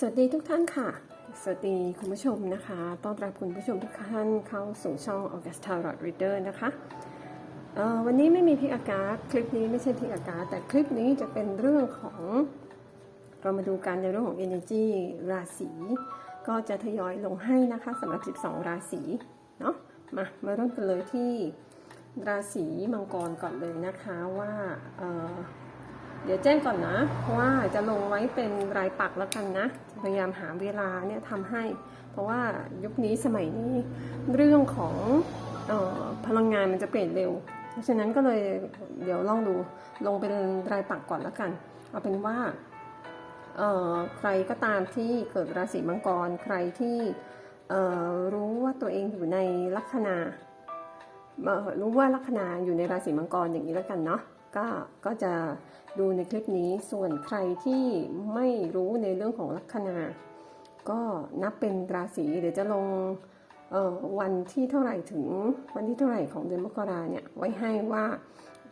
สวัสดีทุกท่านค่ะ สวัสดีคุณผู้ชมนะคะ ต้อนรับคุณผู้ชมทุกท่านเข้าสู่ช่อง Augusta Rod Reader นะคะวันนี้ไม่มีพิกอากาศ คลิปนี้ไม่ใช่พิกอากาศ แต่คลิปนี้จะเป็นเรื่องของเรามาดูกันในเรื่องของ Energy ราศีก็จะทยอยลงให้นะคะสำหรับ 12 ราศีเนาะมามาเริ่มกันเลยที่ราศีมังกรก่อนเลยนะคะว่า เดี๋ยวแจ้งก่อนนะว่าจะลงไว้เป็นรายปักแล้วกันนะพยายามหาเวลาเนี่ยทำให้ เพราะว่ายุคนี้สมัยนี้เรื่องของออพลังงานมันจะเปลี่ยนเร็ว เพราะฉะนั้นก็เลยเดี๋ยวลองดูลงเป็นรายปักก่อนแล้วกัน เอาเป็นว่าใครก็ตามที่เกิดราศีมังกร ใครที่รู้ว่าตัวเองอยู่ในลัคนารู้ว่าลัคนาอยู่ในราศีมังกรอย่างนี้แล้วกันเนาะ ก็ก็จะดูในคลิปนี้ส่วนใครที่ไม่รู้ในเรื่องของลัคนาก็นับเป็นราศีเดี๋ยวจะลงวันที่เท่าไหร่ถึงวันที่เท่าไหร่ของเดือนมกราเนี่ยไว้ให้ว่า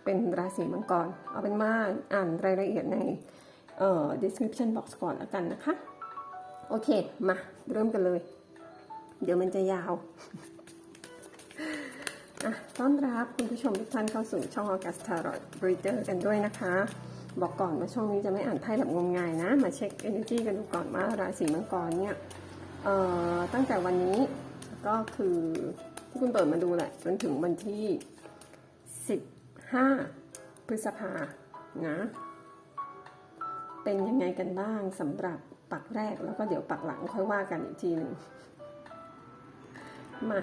เป็นราศีมังกร เอาเป็นว่าอ่านรายละเอียดในเอ่อ description box ก่อนแล้วกันนะคะ โอเค มาเริ่มกันเลย เดี๋ยวมันจะยาว อะต้อนรับคุณผู้ชมทุกท่านเข้าสู่ช่อง Augusta Rod Reader กันด้วยนะคะ บอกก่อนว่าช่องนี้จะไม่อ่านไพ่แบบงมงายนะ มาเช็ค energy กันดูก่อนว่าราศีมังกรเนี่ยเอ่อตั้งแต่วันนี้ก็คือที่คุณเปิดมาดูแหละจนถึงวันที่ 15 พฤษภานะ เป็นยังไงกันบ้างสำหรับปักแรกแล้วก็เดี๋ยวปักหลังค่อยว่ากันอีกทีหนึ่งมา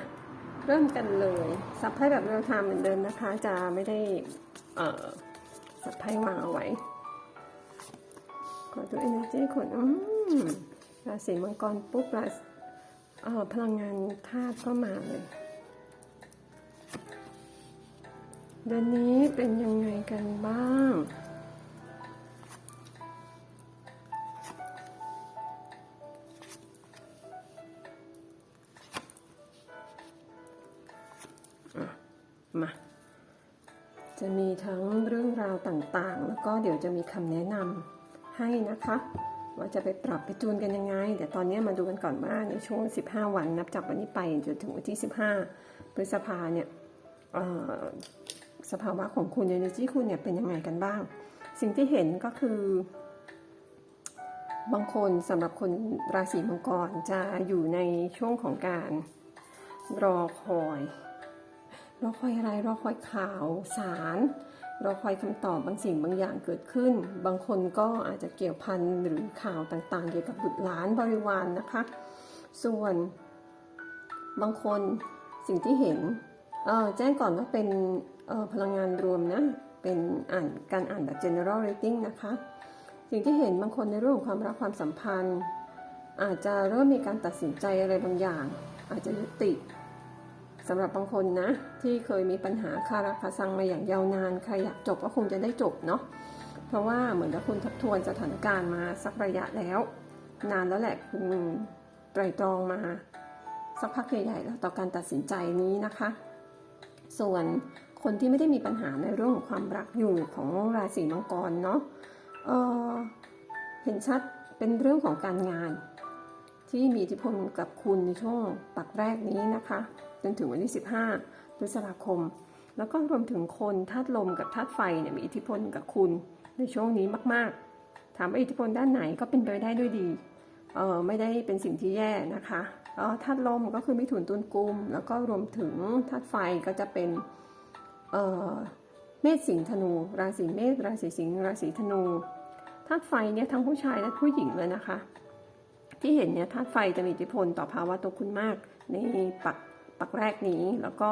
เริ่มกันเลยสับไพ่แบบเรียลไทม์เหมือนเดิมนะคะ จะไม่ได้เอ่อสับไพ่วางเอาไว้ขอดู energy คนอืมราศีมังกรปุ๊บราศีเออพลังงานธาตุก็มาเลยเดือนนี้เป็นยังไงกันบ้าง จะมีทั้งเรื่องราวต่างๆ แล้วก็เดี๋ยวจะมีคำแนะนำให้นะคะ ว่าจะไปปรับไปจูนกันยังไงเดี๋ยวตอนนี้มาดูกันก่อนว่าในช่วง 15 วันนับจากวันนี้ไปจนถึงวันที่ 15พฤษภาเนี่ยสภาวะของคุณ energy คุณเนี่ยเป็นยังไงกันบ้าง สิ่งที่เห็นก็คือบางคนสำหรับคนราศีมังกรจะอยู่ในช่วงของการรอคอย รอคอยอะไรรอคอยข่าวสารรอคอยคำตอบบางสิ่งบางอย่างเกิดขึ้น บางคนก็อาจจะเกี่ยวพันหรือข่าวต่างๆ เกี่ยวกับบุตรหลานบริวารนนะคะ ส่วนบางคนสิ่งที่เห็นแจ้งก่อนว่าเป็นพลังงานรวมนะเป็นอ่านการอ่านแบบ general rating นะคะ สิ่งที่เห็นบางคนในเรื่องของความรักความสัมพันธ์ อาจจะเริ่มมีการตัดสินใจอะไรบางอย่าง อาจจะยุติ สำหรับบางคนนะ ที่เคยมีปัญหาคาราคาซังมาอย่างยาวนานใครอยากจบก็คงจะได้จบเนาะเพราะว่าเหมือนกับคุณทบทวนสถานการณ์มาสักระยะแล้ว นานแล้วแหละคุณไตรตรองมา สักพักใหญ่ๆแล้วต่อการตัดสินใจนี้นะคะ ส่วนคนที่ไม่ได้มีปัญหาในเรื่องของความรักอยู่ของราศีมังกรเนาะเออเห็นชัดเป็นเรื่องของการงาน ที่มีอิทธิพลกับคุณในช่วงปักแรกนี้นะคะ จนถึงวันที่ 15พฤษภาคม แล้วก็รวมถึงคนธาตุลมกับธาตุไฟเนี่ยมีอิทธิพลกับคุณในช่วงนี้มาก ๆ ถามว่าอิทธิพลด้านไหนก็เป็นไปได้ด้วยดีเออไม่ได้เป็นสิ่งที่แย่นะคะเออธาตุลมก็คือมิถุนตุลกุม แล้วก็รวมถึงธาตุไฟก็จะเป็นเออเมษสิงห์ธนู ราศีเมษราศีสิงห์ราศีธนูธาตุไฟเนี่ยทั้งผู้ชายและผู้หญิงเลยนะคะ ที่เห็นเนี่ยธาตุไฟจะมีอิทธิพลต่อภาวะตัวคุณมาก ในปัก ปักแรกนี้ แล้วก็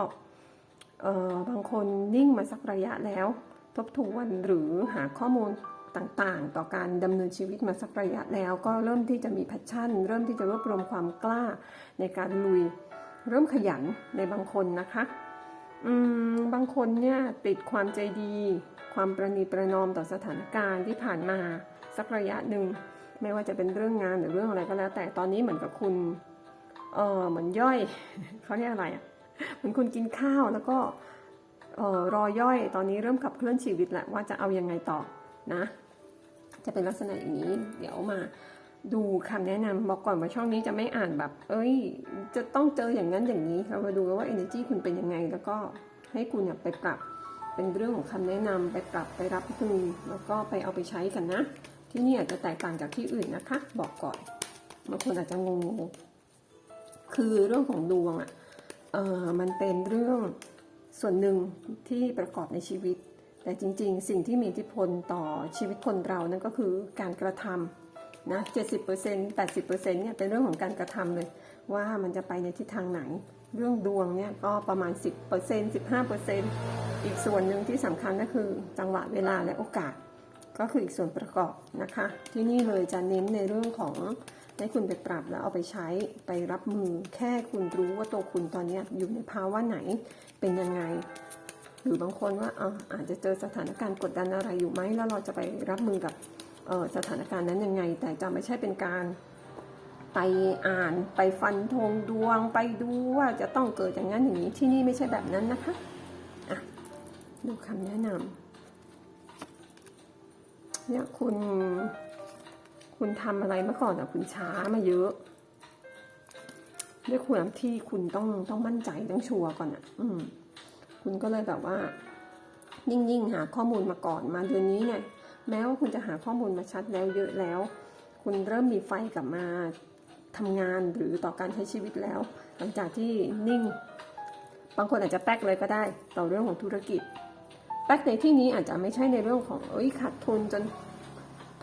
บางคนนิ่งมาสักระยะแล้ว ทบทวนหรือหาข้อมูลต่างๆ ต่อการดำเนินชีวิตมาสักระยะแล้ว ก็เริ่มที่จะมีแพชชั่น เริ่มที่จะรวบรวมความกล้าในการลุย เริ่มขยันในบางคนนะคะอืมบางคนเนี่ยติดความใจดี ความประนีประนอมต่อสถานการณ์ที่ผ่านมาสักระยะหนึ่ง ไม่ว่าจะเป็นเรื่องงานหรือเรื่องอะไรก็แล้ว แต่ตอนนี้เหมือนกับคุณ เออเหมือนย่อยเขาเรียกอะไรอะเหมือนคุณกินข้าวแล้วก็เออรอย่อยตอนนี้เริ่มขับเคลื่อนชีวิตแหละว่าจะเอายังไงต่อนะ จะเป็นลักษณะอย่างนี้ เดี๋ยวมาดูคำแนะนำบอกก่อนว่าช่องนี้จะไม่อ่านแบบ เอ้ย จะต้องเจออย่างนั้นอย่างนี้เรามาดูกันว่า energy คุณเป็นยังไง แล้วก็ให้คุณเนี่ยไปปรับเป็นเรื่องของคำแนะนำไปปรับไปรับมือแล้วก็ไปเอาไปใช้กันนะ ที่นี่อาจจะแตกต่างจากที่อื่นนะคะ บอกก่อนบางคนอาจจะงง คือเรื่องของดวงอะ่ะเออมันเป็นเรื่องส่วนหนึ่งที่ประกอบในชีวิต แต่จริง ๆ สิ่งที่มีอิทธิพลต่อชีวิตคนเรานั่นก็คือการกระทำนะ70% 80%เนี่ยเป็นเรื่องของการกระทำเลย ว่ามันจะไปในทิศทางไหน เรื่องดวงเนี่ยก็ประมาณ10% 15%อีกส่วนหนึ่งที่สำคัญก็คือจังหวะเวลาและโอกาส ก็คืออีกส่วนประกอบนะคะ ที่นี่เลยจะเน้นในเรื่องของให้คุณไปปรับแล้วเอาไปใช้ไปรับมือแค่คุณรู้ว่าตัวคุณตอนนี้อยู่ในภาวะไหนเป็นยังไง หรือบางคนว่าอาอาจจะเจอสถานการณ์กดดันอะไรอยู่ไหมแล้วเราจะไปรับมือกับสถานการณ์นั้นยังไง แต่จะไม่ใช่เป็นการไปอ่านไปฟันธงดวง ไปดูว่าจะต้องเกิดอย่างนั้นอย่างนี้ที่นี่ไม่ใช่แบบนั้นนะคะอะดูคำแนะนำ เนี่ยคุณ คุณทำอะไรเมาก่อนอะคุณช้ามาเยอะด้วยความที่คุณต้องต้องมั่นใจต้องชัวร์ก่อนอะ อืม คุณก็เลยแบบว่า ยิ่งยิ่งหาข้อมูลมาก่อนมาเดือนนี้เนี่ย แม้ว่าคุณจะหาข้อมูลมาชัดแล้วเยอะแล้ว คุณเริ่มมีไฟกลับมาทำงานหรือต่อการใช้ชีวิตแล้ว หลังจากที่นิ่ง บางคนอาจจะแป๊กเลยก็ได้ ต่อเรื่องของธุรกิจ แป๊กในที่นี้อาจจะไม่ใช่ในเรื่องของเอ้ยขาดทุนจน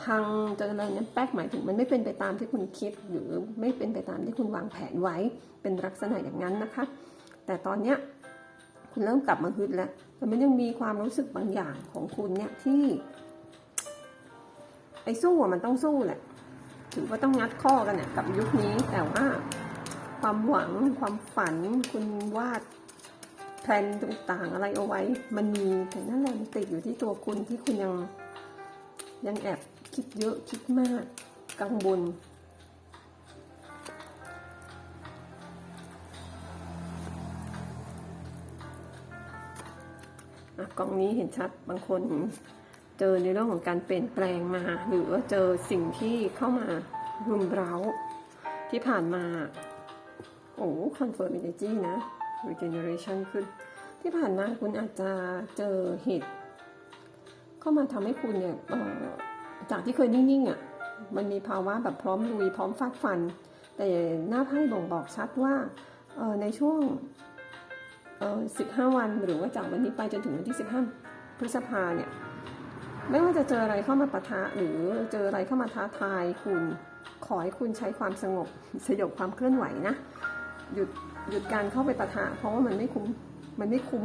พังจนอะไรนั้นแป๊กหมายถึงมันไม่เป็นไปตามที่คุณคิด หรือไม่เป็นไปตามที่คุณวางแผนไว้เป็นลักษณะอย่างนั้นนะคะ แต่ตอนเนี้ยคุณเริ่มกลับมาฮึดแล้วแต่มันยังมีความรู้สึกบางอย่างของคุณเนี่ยที่ ไอ้สู้มันต้องสู้แหละถือว่าต้องงัดข้อกันเนี่ยกับยุคนี้แต่ว่า ความหวังความฝันคุณวาด พลนต่างๆอะไรเอาไว้ มันมีแต่นั่นแหละมันติดอยู่ที่ตัวคุณที่คุณยัง ยังแอบคิดเยอะคิดมาก กังวลกล้องนี้เห็นชัดบางคนเจอในเรื่องของการเปลี่ยนแปลงมา หรือว่าเจอสิ่งที่เข้ามารุมเร้าที่ผ่านมา โอ้คอนเฟิร์ม energy นะ regeneration ขึ้น ที่ผ่านมาคุณอาจจะเจอเหตุเข้ามาทำให้คุณเนี่ยจากที่เคยนิ่งๆอะมันมีภาวะแบบพร้อมลุยพร้อมฟาดฟัน แต่หน้าไพ่บ่งบอกชัดว่าในช่วง 15 วันหรือว่าจากวันนี้ไปจนถึงวันที่ 15 พฤษภาเนี่ยไม่ว่าจะเจออะไรเข้ามาปะทะหรือเจออะไรเข้ามาท้าทายคุณ ขอให้คุณใช้ความสงบสยบความเคลื่อนไหวนะ หยุด หยุดการเข้าไปปะทะเพราะว่ามันไม่คุ้มมันไม่คุ้ม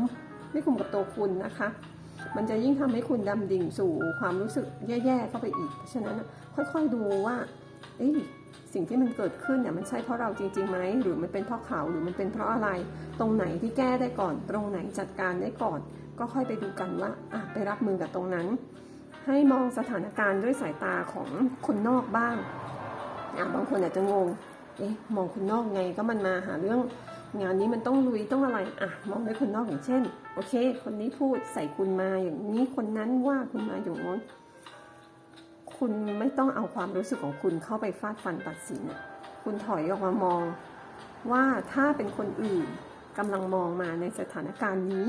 ไม่คุ้มกับตัวคุณนะคะ มันจะยิ่งทำให้คุณดำดิ่งสู่ความรู้สึกแย่ๆเข้าไปอีก เพราะฉะนั้นค่อยๆดูว่าเอ้ยสิ่งที่มันเกิดขึ้นเนี่ยมันใช่เพราะเราจริงๆไหมหรือมันเป็นเพราะเขาหรือมันเป็นเพราะอะไร ตรงไหนที่แก้ได้ก่อน ตรงไหนจัดการได้ก่อน ก็ค่อยไปดูกันว่าอะไปรับมือกับตรงนั้น ให้มองสถานการณ์ด้วยสายตาของคนนอกบ้างอะบางคนอาจจะงงเอ๊ะมองคนนอกไงก็มันมาหาเรื่อง งานนี้มันต้องลุยต้องอะไรอะมองด้วยคนนอกอย่างเช่น โอเค คนนี้พูดใส่คุณมาอย่างนี้คนนั้นว่าคุณมาอย่างง้นคุณไม่ต้องเอาความรู้สึกของคุณเข้าไปฟาดฟันตัดสิน คุณถอยออกมามอง ว่าถ้าเป็นคนอื่นกำลังมองมาในสถานการณ์นี้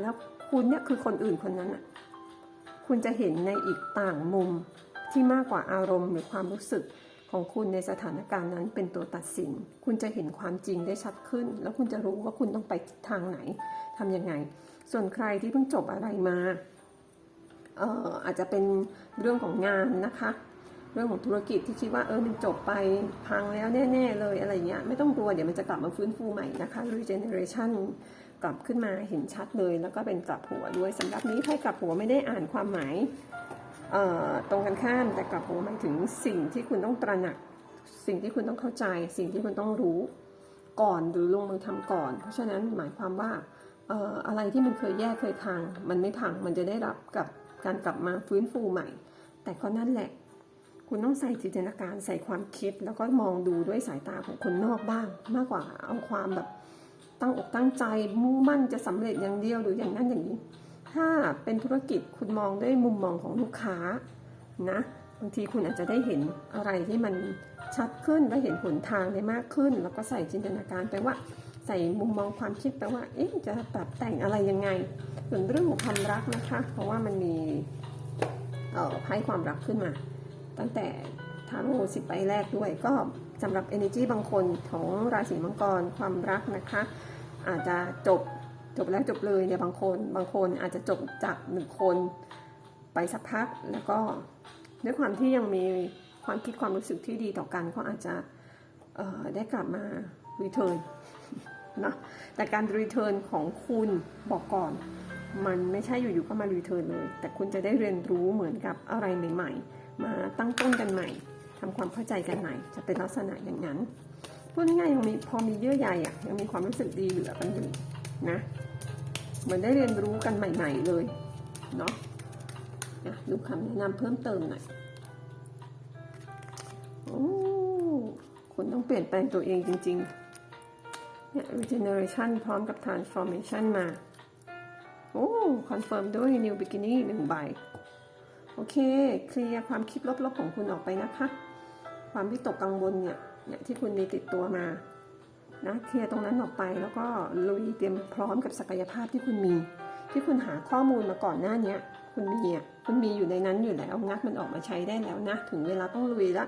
แล้วคุณเนี่ยคือคนอื่นคนนั้นอะคุณจะเห็นในอีกต่างมุมที่มากกว่าอารมณ์หรือความรู้สึก ของคุณในสถานการณ์นั้นเป็นตัวตัดสิน คุณจะเห็นความจริงได้ชัดขึ้น แล้วคุณจะรู้ว่าคุณต้องไปทางไหนทำยังไง ส่วนใครที่เพิ่งจบอะไรมาเอออาจจะเป็นเรื่องของงานนะคะ เรื่องของธุรกิจที่คิดว่าเออมันจบไปพังแล้วแน่ๆเลยอะไรเงี้ยไม่ต้องกลัวเดี๋ยวมันจะกลับมาฟื้นฟูใหม่นะคะ regeneration กลับขึ้นมาเห็นชัดเลย แล้วก็เป็นกลับหัวด้วยสำหรับนี้ไพ่กลับหัวไม่ได้อ่านความหมาย ตรงกันข้ามแต่กลับหัวหมายถึงสิ่งที่คุณต้องตระหนัก สิ่งที่คุณต้องเข้าใจ สิ่งที่คุณต้องรู้ก่อนหรือลงมือทำก่อน เพราะฉะนั้นหมายความว่าอะไรที่มันเคยแย่เคยพัง มันไม่พังมันจะได้รับกับการกลับมาฟื้นฟูใหม่ แต่ก็นั่นแหละ คุณต้องใส่จินตนาการใส่ความคิด แล้วก็มองดูด้วยสายตาของคนนอกบ้าง มากกว่าเอาความแบบตั้งอกตั้งใจมุ่งมั่นจะสำเร็จอย่างเดียวหรืออย่างนั้นอย่างนี้ ถ้าเป็นธุรกิจคุณมองด้วยมุมมองของลูกค้านะบางทีคุณอาจจะได้เห็นอะไรที่มันชัดขึ้นได้เห็นหนทางได้มากขึ้น แล้วก็ใส่จินตนาการไปว่าใส่มุมมองความคิดไปว่าเอ๊ะจะปรับแต่งอะไรยังไงส่วนเรื่องของความรักนะคะ เพราะว่ามันมีเอ่อไพ่ความรักขึ้นมา ตั้งแต่ทาโร่สิบใบแรกด้วยก็สำหรับ energy บางคนของราศีมังกรความรักนะคะ อาจจะจบ จบแล้วจบเลยเนี่ยบางคนบางคนอาจจะจบจากหนึ่งคนไปสักพักแล้วก็ด้วยความที่ยังมีความคิดความรู้สึกที่ดีต่อกันก็อาจจะได้กลับมา return นนะแต่การ return ของคุณบอกก่อน มันไม่ใช่อยู่ๆก็มา return เลย แต่คุณจะได้เรียนรู้เหมือนกับอะไรใหม่ ๆ มาตั้งต้นกันใหม่ทำความเข้าใจกันใหม่จะเป็นลักษณะอย่างนั้นพูดง่ายๆยังมีพอมีเยื่อใยอะยังมีความรู้สึกดีเหลือกันอยู่ นะ เหมือนได้เรียนรู้กันใหม่ ๆ เลย เนาะนะดูคำแนะนำเพิ่มเติมหน่อยโอ้คุณต้องเปลี่ยนแปลงตัวเองจริง ๆ เนี่ย regeneration พร้อมกับ transformation มา โอ้ confirm ด้วย new beginning หนึ่งใบ โอเค เคลียร์ความคิดลบๆของคุณออกไปนะคะ ความวิตกกังวลเนี่ยเนี่ยที่คุณมีติดตัวมา นะเคลียร์ตรงนั้นออกไปแล้วก็ลุยเตรียมพร้อมกับศักยภาพที่คุณมี ที่คุณหาข้อมูลมาก่อนหน้าเนี้ยคุณมีอะคุณมีอยู่ในนั้นอยู่แล้วงัดมันออกมาใช้ได้แล้วนะ ถึงเวลาต้องลุยละ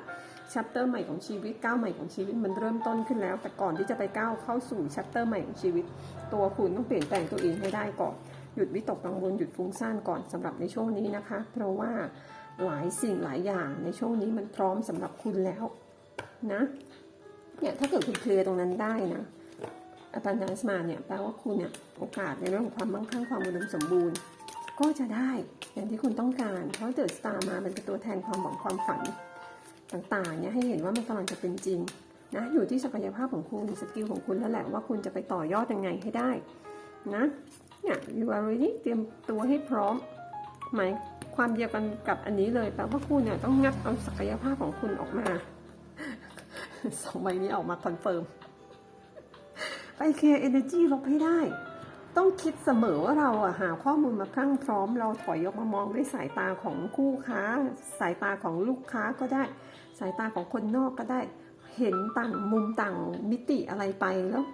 ชัปเตอร์ใหม่ของชีวิตก้าวใหม่ของชีวิตมันเริ่มต้นขึ้นแล้ว แต่ก่อนที่จะไปก้าวเข้าสู่ชัปเตอร์ใหม่ของชีวิต ตัวคุณต้องเปลี่ยนแปลงตัวเองให้ได้ก่อนหยุดวิตกกังวลหยุดฟุ้งซ่านก่อนสำหรับในช่วงนี้นะคะ เพราะว่าหลายสิ่งหลายอย่างในช่วงนี้มันพร้อมสำหรับคุณแล้วนะ เนี่ยถ้าเกิดคุณเคลียร์ตรงนั้นได้นะอัปนัสมาเนี่ยแปลว่าคุณเนี่ยโอกาสในเรื่องของความมั่งคั่งความอุดมสมบูรณ์ ก็จะได้อย่างที่คุณต้องการ เพราะเดิสตาร์มาเป็นตัวแทนความหวังความฝันต่างๆเนี่ยให้เห็นว่ามันกำลังจะเป็นจริงนะอยู่ที่ศักยภาพของคุณสกิลของคุณแล้วแหละว่าคุณจะไปต่อยอดยังไงให้ได้นะเนี่ย you are ready เตรียมตัวให้พร้อมหมายความเดียวกันกับอันนี้เลยแปลว่าคุณเนี่ยต้องงัดเอาศักยภาพของคุณออกมา สองใบนี้ออกมาคอนเฟิร์มไปเคลียร์ energy ลบให้ได้ ต้องคิดเสมอว่าเราอะหาข้อมูลมาพรั่งพร้อม เราถอยออกมามองด้วยสายตาของคู่ค้า สายตาของลูกค้าก็ได้ สายตาของคนนอกก็ได้ เห็นต่างมุมต่างมิติอะไรไปแล้ว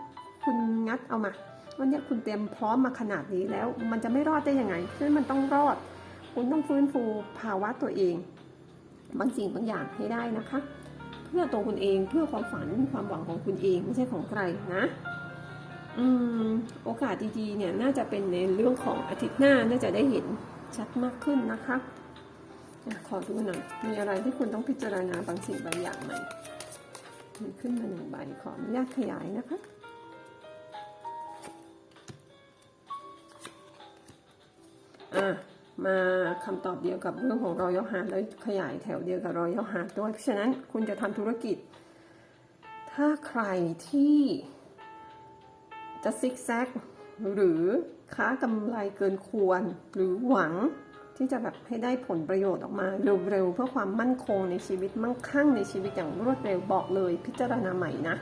คุณงัดเอามาวันนี้คุณเตรียมพร้อมมาขนาดนี้แล้ว มันจะไม่รอดได้ยังไงเพราะมันต้องรอด คุณต้องฟื้นฟูภาวะตัวเอง บางสิ่งบางอย่างให้ได้นะคะ เพื่อตัวคุณเองเพื่อความฝันความหวังของคุณเองไม่ใช่ของใครนะอืมโอกาสดีๆเนี่ยน่าจะเป็นในเรื่องของอาทิตย์หน้าน่าจะได้เห็นชัดมากขึ้นนะคะขอดูหน่อยมีอะไรที่คุณต้องพิจารณาบางสิ่งบางอย่างไหมมีขึ้นมาหนึ่งใบขออนุญาตขยายนะคะอะ มาคำตอบเดียวกับเรื่องของรอยหาแล้วขยายแถวเดียวกับรอยหาด้วยเพราะฉะนั้นคุณจะทำธุรกิจ ถ้าใครที่จะซิกแซกหรือค้ากำไรเกินควร หรือหวังที่จะแบบให้ได้ผลประโยชน์ออกมาเร็วๆเพื่อความมั่นคงในชีวิตมั่งคั่งในชีวิตอย่างรวดเร็วบอกเลยพิจารณาใหม่นะ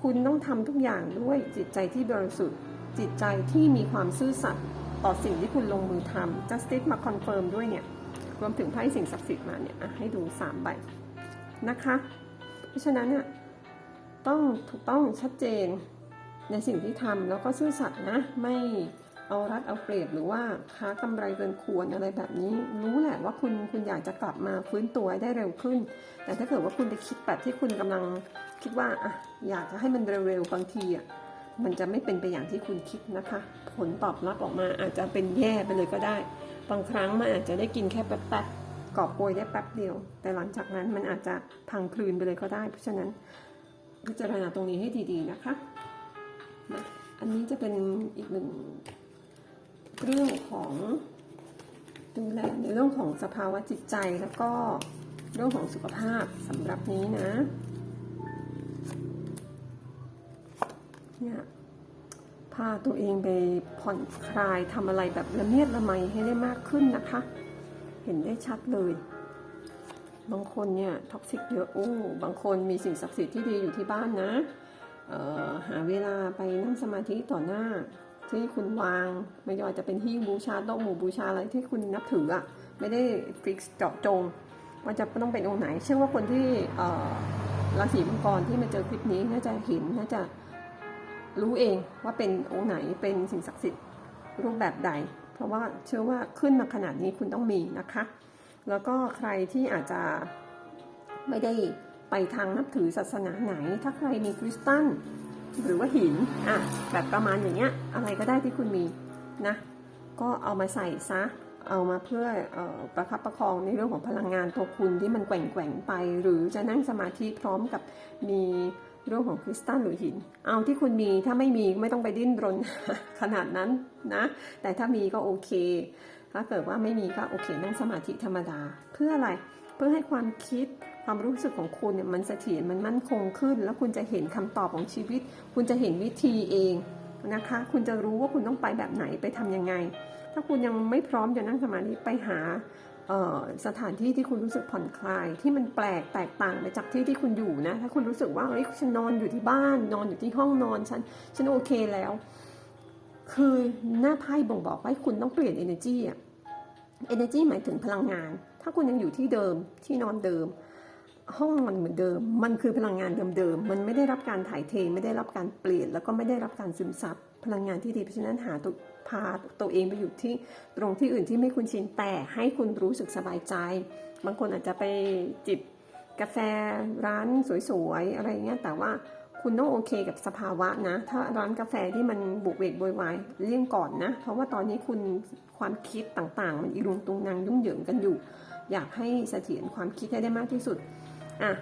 คุณต้องทำทุกอย่างด้วยจิตใจที่บริสุทธิ์จิตใจที่มีความซื่อสัตย์ ต่อสิ่งที่คุณลงมือทำ justice มาคอนเฟิร์มด้วยเนี่ย รวมถึงไพ่สิ่งศักดิ์สิทธิ์มาเนี่ยให้ดู3ใบนะคะ เพราะฉะนั้นเนี่ยต้องถูกต้องชัดเจนในสิ่งที่ทำแล้วก็ซื่อสัตย์นะ ไม่เอารัดเอาเปรียบหรือว่าค้ากำไรเกินควรอะไรแบบนี้ รู้แหละว่าคุณคุณอยากจะกลับมาฟื้นตัวได้เร็วขึ้น แต่ถ้าเกิดว่าคุณไปคิดแบบที่คุณกำลังคิดว่าอะอยากจะให้มันเร็วๆบางทีอะ มันจะไม่เป็นไปอย่างที่คุณคิดนะคะ ผลตอบรับออกมาอาจจะเป็นแย่ไปเลยก็ได้ บางครั้งมันอาจจะได้กินแค่แป๊บๆกอบโกยได้แป๊บเดียว แต่หลังจากนั้นมันอาจจะพังพลืนไปเลยก็ได้ เพราะฉะนั้นพิจารณาตรงนี้ให้ดีๆนะคะนะอันนี้จะเป็นอีกหนึ่งเรื่องของดูแลในเรื่องของสภาวะจิตใจแล้วก็เรื่องของสุขภาพสำหรับนี้นะ เนี่ยพาตัวเองไปผ่อนคลายทำอะไรแบบละเมียดละไมให้ได้มากขึ้นนะคะ เห็นได้ชัดเลย บางคนเนี่ยท็อกซิกเยอะโอ้บางคนมีสิ่งศักดิ์สิทธิ์ที่ดีอยู่ที่บ้านนะหาเวลาไปนั่งสมาธิต่อหน้า ที่คุณวางไม่ว่าจะเป็นหิ้งบูชาโต๊ะหมู่บูชาอะไรที่คุณนับถืออะไม่ได้ฟิกเจาะจงว่าจะต้องเป็นองค์ไหน เชื่อว่าคนที่ราศีมังกรที่มาเจอคลิปนี้น่าจะเห็นน่าจะ รู้เองว่าเป็นองค์ไหนเป็นสิ่งศักดิ์สิทธิ์รูปแบบใด เพราะว่าเชื่อว่าขึ้นมาขนาดนี้คุณต้องมีนะคะ แล้วก็ใครที่อาจจะไม่ได้ไปทางนับถือศาสนาไหน ถ้าใครมีคริสตัลหรือว่าหินอะแบบประมาณอย่างเงี้ยอะไรก็ได้ที่คุณมีนะก็เอามาใส่ซะเอามาเพื่อออประคับประคองในเรื่องของพลังงานตัวคุณที่มันแกว่งแกว่งๆไป หรือจะนั่งสมาธิพร้อมกับมี เรื่องของคริสตัลหรือหิน เอาที่คุณมีถ้าไม่มีไม่ต้องไปดิ้นรนขนาดนั้นนะ แต่ถ้ามีก็โอเค ถ้าเกิดว่าไม่มีก็โอเคนั่งสมาธิธรรมดา เพื่ออะไร เพื่อให้ความคิดความรู้สึกของคุณเนี่ยมันเสถียรมันมั่นคงขึ้น แล้วคุณจะเห็นคำตอบของชีวิต คุณจะเห็นวิธีเองนะคะ คุณจะรู้ว่าคุณต้องไปแบบไหนไปทำยังไง ถ้าคุณยังไม่พร้อมจะนั่งสมาธิไปหา สถานที่ที่คุณรู้สึกผ่อนคลาย ที่มันแปลกแตกต่างไปจากที่ที่คุณอยู่นะ ถ้าคุณรู้สึกว่าเฮ้ยฉันนอนอยู่ที่บ้าน นอนอยู่ที่ห้องนอนฉันฉันโอเคแล้ว คือหน้าไพ่บ่งบอกว่าคุณต้องเปลี่ยน energy อะ energy หมายถึงพลังงาน ถ้าคุณยังอยู่ที่เดิมที่นอนเดิม ห้องมันเหมือนเดิม มันคือพลังงานเดิมๆมันไม่ได้รับการถ่ายเทไม่ได้รับการเปลี่ยน แล้วก็ไม่ได้รับการซึมซับพลังงานที่ดีเพราะฉะนั้นหาตัว พาตัวเองไปอยู่ที่ตรงที่อื่นที่ไม่คุ้นชินแต่ให้คุณรู้สึกสบายใจ บางคนอาจจะไปจิบกาแฟร้านสวยๆ อะไรเงี้ยแต่ว่าคุณต้องโอเคกับสภาวะนะ ถ้าร้านกาแฟที่มันบุกเวกโวยวายเลี่ยงก่อนนะ เพราะว่าตอนนี้คุณความคิดต่างๆ มันอีรุงตุงนางยุ่งเหยิงกันอยู่ อยากให้เสถียรความคิดให้ได้มากที่สุดอะ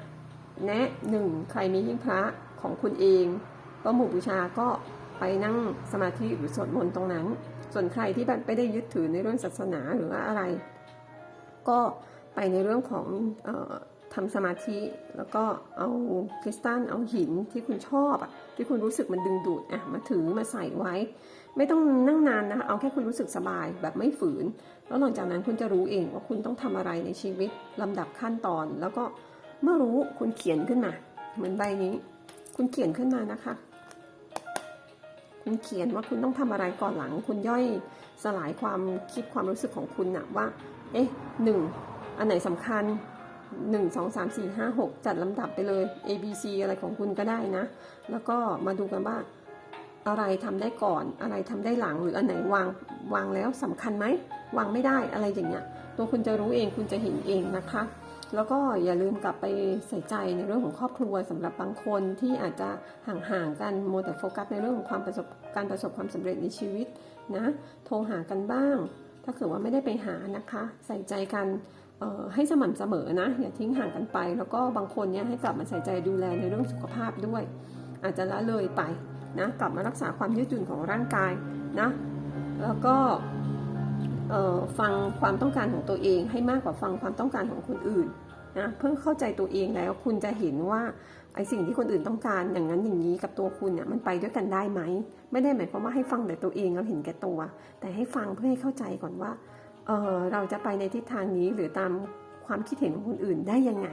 แนะหนึ่งใครมีหิ้งพระของคุณเองก็หมู่บูชาก็ ไปนั่งสมาธิหรือสวดมนต์ตรงนั้น ส่วนใครที่แบบไม่ได้ยึดถือในเรื่องศาสนาหรือว่าอะไร ก็ไปในเรื่องของออทำสมาธิ แล้วก็เอาคริสตัลเอาหินที่คุณชอบอะที่คุณรู้สึกมันดึงดูดอะมาถือมาใส่ไว้ ไม่ต้องนั่งนานนะคะเอาแค่คุณรู้สึกสบายแบบไม่ฝืน แล้วหลังจากนั้นคุณจะรู้เองว่าคุณต้องทำอะไรในชีวิตลำดับขั้นตอน แล้วก็เมื่อรู้คุณเขียนขึ้นมา เหมือนใบนี้ คุณเขียนขึ้นมานะคะ คุณเขียนว่าคุณต้องทำอะไรก่อนหลัง คุณย่อยสลายความคิดความรู้สึกของคุณนะว่า เอ๊ะหนึ่งอันไหนสำคัญหนึ่งสองสามสี่ห้าหกจัดลำดับไปเลย A B C อะไรของคุณก็ได้นะ แล้วก็มาดูกันว่าอะไรทำได้ก่อนอะไรทำได้หลังหรืออันไหนวางวางแล้วสำคัญไหมวางไม่ได้อะไรอย่างเงี้ยตัวคุณจะรู้เองคุณจะเห็นเองนะคะ แล้วก็อย่าลืมกลับไปใส่ใจในเรื่องของครอบครัวสำหรับบางคนที่อาจจะห่างๆกันโมวแต่โฟกัสในเรื่องของความประสบการประสบความสำเร็จในชีวิตนะโทรหากันบ้าง ถ้าเกิดว่าไม่ได้ไปหานะคะ ใส่ใจกันให้สม่ำเสมอนะอย่าทิ้งห่างกันไป แล้วก็บางคนเนี่ยให้กลับมาใส่ใจดูแลในเรื่องสุขภาพด้วย อาจจะละเลยไปนะกลับมารักษาความยืดหยุ่นของร่างกายนะแล้วก็ ฟังความต้องการของตัวเอง ให้มากกว่าฟังความต้องการของคนอื่นนะเพิ่งเข้าใจตัวเองแล้วคุณจะเห็นว่าไอสิ่งที่คนอื่นต้องการอย่างนั้นอย่างนี้กับตัวคุณเนี่ยมันไปด้วยกันได้ไหม ไม่ได้หมายความว่าให้ฟังแต่ตัวเองแล้วเห็นแก่ตัว แต่ให้ฟังเพื่อให้เข้าใจก่อนว่าเออเราจะไปในทิศทางนี้หรือตามความคิดเห็นของคนอื่นได้ยังไง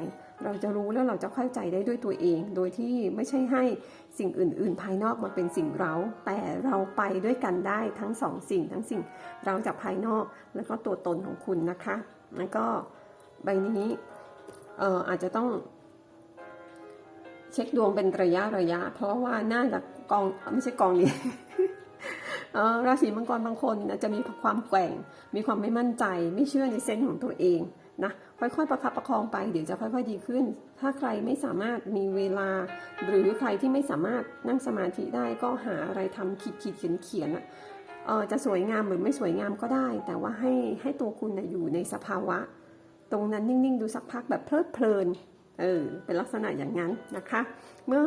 เราจะรู้แล้วเราจะเข้าใจได้ด้วยตัวเอง โดยที่ไม่ใช่ให้สิ่งอื่น ๆ ภายนอกมาเป็นสิ่งเรา แต่เราไปด้วยกันได้ทั้งสองสิ่ง ทั้งสิ่งเราจากภายนอกแล้วก็ตัวตนของคุณนะคะแล้วก็ใบนี้เอ่ออาจจะต้อง เช็คดวงเป็นระยะระยะ เพราะว่าน่าจะกองไม่ใช่กองนี่ราศีมังกรบางคนจะมีความแกว่ง มีความไม่มั่นใจ ไม่เชื่อในเซนส์ของตัวเอง นะค่อยๆประคับประคองไปเดี๋ยวจะค่อยๆดีขึ้น ถ้าใครไม่สามารถมีเวลา หรือใครที่ไม่สามารถนั่งสมาธิได้ก็หาอะไรทำขีดขีดเขียนเขียนอะเออจะสวยงามหรือไม่สวยงามก็ได้ แต่ว่าให้ให้ตัวคุณนะอยู่ในสภาวะ ตรงนั้นนิ่งๆ ดูสักพักแบบเพลิดเพลินเออเป็นลักษณะอย่างนั้นนะคะ เมื่อ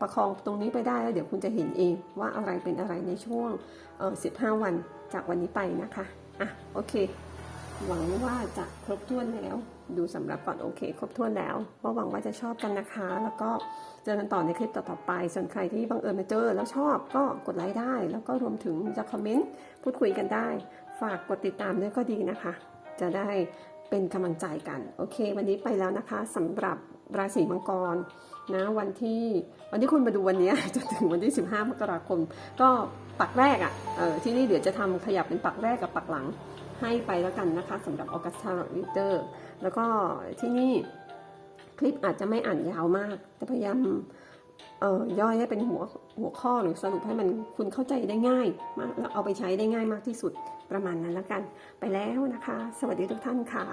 ประคองตรงนี้ไปได้แล้วเดี๋ยวคุณจะเห็นเองว่าอะไรเป็นอะไรในช่วงเออ15 วันจากวันนี้ไปนะคะอะโอเค หวังว่าจะครบถ้วนแล้ว ดูสำหรับก่อนโอเค ครบถ้วนแล้วก็หวังว่าจะชอบกันนะคะ แล้วก็เจอกันต่อในคลิปต่อๆไป ส่วนใครที่บังเอิญมาเจอแล้วชอบก็กดไลค์ได้ แล้วก็รวมถึงจะคอมเมนต์พูดคุยกันได้ ฝากกดติดตามด้วยก็ดีนะคะ จะได้เป็นกำลังใจกัน โอเค วันนี้ไปแล้วนะคะสำหรับราศีมังกรนะวันที่วันที่คุณมาดูวันนี้จนถึงวันที่ 15 มกราคม ก็ปักแรกอะ่ะเออที่นี่เดี๋ยวจะทำขยับเป็นปักแรกกับปักหลัง ให้ไปแล้วกันนะคะสำหรับออกัสตาลิเตอร์แล้วก็ที่นี่คลิปอาจจะไม่อ่านยาวมาก แต่พยายามย่อยให้เป็นหัวหัวข้อหรือสรุปให้มันคุณเข้าใจได้ง่ายมากแล้วเอาไปใช้ได้ง่ายมากที่สุดประมาณนั้นแล้วกัน ไปแล้วนะคะ สวัสดีทุกท่านค่ะ